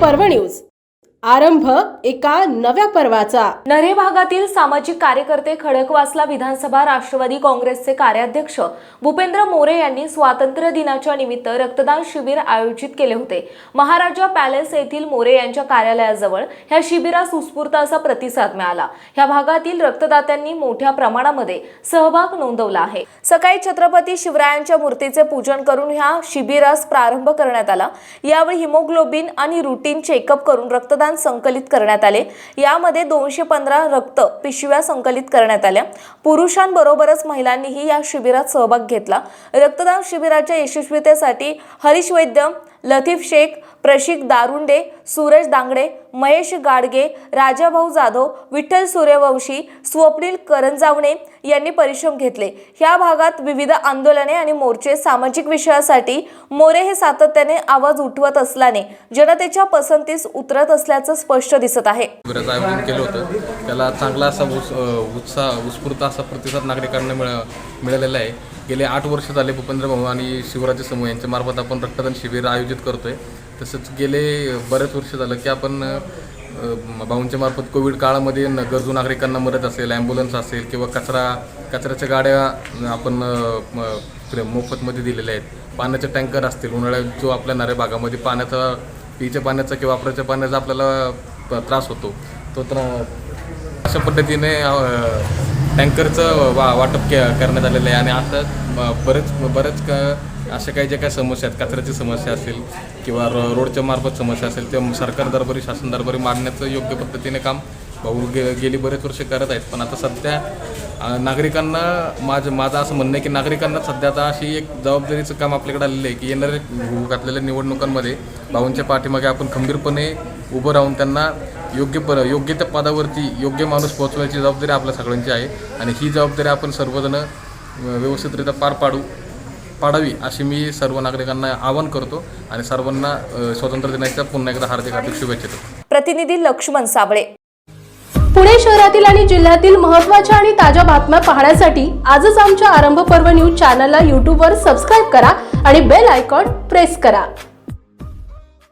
Parbhani news. आरंभ एका नव्या पर्वाचा. नरे भागातील सामाजिक कार्यकर्ते खडकवासला विधानसभा राष्ट्रवादी काँग्रेसचे कार्याध्यक्ष भूपेंद्र मोरे यांनी स्वातंत्र्य दिनाच्या निमित्त रक्तदान शिबिर आयोजित केले होते. महाराजा पॅलेस येथील मोरे यांच्या कार्यालयाजवळ ह्या शिबिरास उत्स्फूर्त असा प्रतिसाद मिळाला. ह्या भागातील रक्तदात्यांनी मोठ्या प्रमाणामध्ये सहभाग नोंदवला आहे. सकाळी छत्रपती शिवरायांच्या मूर्तीचे पूजन करून ह्या शिबिरास प्रारंभ करण्यात आला. यावेळी हिमोग्लोबिन आणि रुटीन चेकअप करून रक्तदान संकलित करण्यात आले. यामध्ये दोनशे पंधरा रक्त पिशव्या संकलित करण्यात आल्या. पुरुषांबरोबरच महिलांनीही या शिबिरात सहभाग घेतला. रक्तदान शिबिराच्या यशस्वीतेसाठी हरीश वैद्य लतीफ शेख प्रशिक दारुंडे सूरज दांगडे महेश गाडगे राजाभाऊ जाधव विठ्ठल सूर्यवंशी स्वप्नील करंजावणे यांनी परिश्रम घेतले. ह्या भागात विविध आंदोलने आणि मोर्चे सामाजिक विषयासाठी मोरे हे सातत्याने आवाज उठवत असल्याने जनतेच्या पसंतीस उतरत असल्याचं स्पष्ट दिसत आहे. आयोजन केलं होतं. त्याला चांगला असा उत्साह उत्स्फूर्त असा प्रतिसाद नागरिकांना मिळालेला आहे. गेले आठ वर्ष झाले भूपेंद्र भाऊ आणि शिवराज समूह यांच्या मार्फत आपण रक्तदान शिबिर आयोजित करतोय. तसंच गेले बरेच वर्ष झालं की आपण भाऊंच्या मार्फत कोविड काळामध्ये न- गरजू नागरिकांना मदत असेल ॲम्ब्युलन्स असेल किंवा कचरा कचऱ्याच्या गाड्या आपण म- मोफतमध्ये दिलेल्या आहेत. पाण्याचे टँकर असतील उन्हाळ्यात जो आपल्या नारे भागामध्ये पाण्याचा पिच्या पाण्याचा किंवा वापराच्या पाण्याचा आपल्याला त्रास होतो. तो त्रा अशा पद्धतीने टँकरचं वा वाटप के करण्यात आलेलं आहे. आणि आता बरंच बरेच बरेच क अशा काही ज्या काही समस्या आहेत कचऱ्याची समस्या असेल किंवा रो रोडच्या मार्फत समस्या असेल ते सरकार दरबारी शासन दरबारी मांडण्याचं योग्य पद्धतीने काम भाऊ गे गेली बरेच वर्ष करत आहेत. पण आता सध्या नागरिकांना माझं माझं असं म्हणणं आहे की नागरिकांना सध्या आता अशी एक जबाबदारीचं काम आपल्याकडे आलेलं आहे की येणाऱ्या घातलेल्या निवडणुकांमध्ये भाऊंच्या पाठीमागे आपण खंबीरपणे उभं राहून त्यांना योग्य प योग्य त्या पदावरती योग्य माणूस पोहोचवायची जबाबदारी आपल्या सगळ्यांची आहे. आणि ही जबाबदारी आपण सर्वजण व्यवस्थितरित्या पार पाडू पाडावी अशी मी सर्व नागरिकांना आवाहन करतो आणि सर्वांना स्वातंत्र्य दिनाच्या पुन्हा एकदा हार्दिक हार्दिक शुभेच्छा देतो. प्रतिनिधी लक्ष्मण साबळे. पुणे शहरातील आणि जिल्ह्यातील महत्त्वाच्या आणि ताज्या बातम्या पाहण्यासाठी आजच आमच्या आरंभ पर्व न्यूज चॅनलला यूट्यूबवर सबस्क्राईब करा आणि बेल आयकॉन प्रेस करा.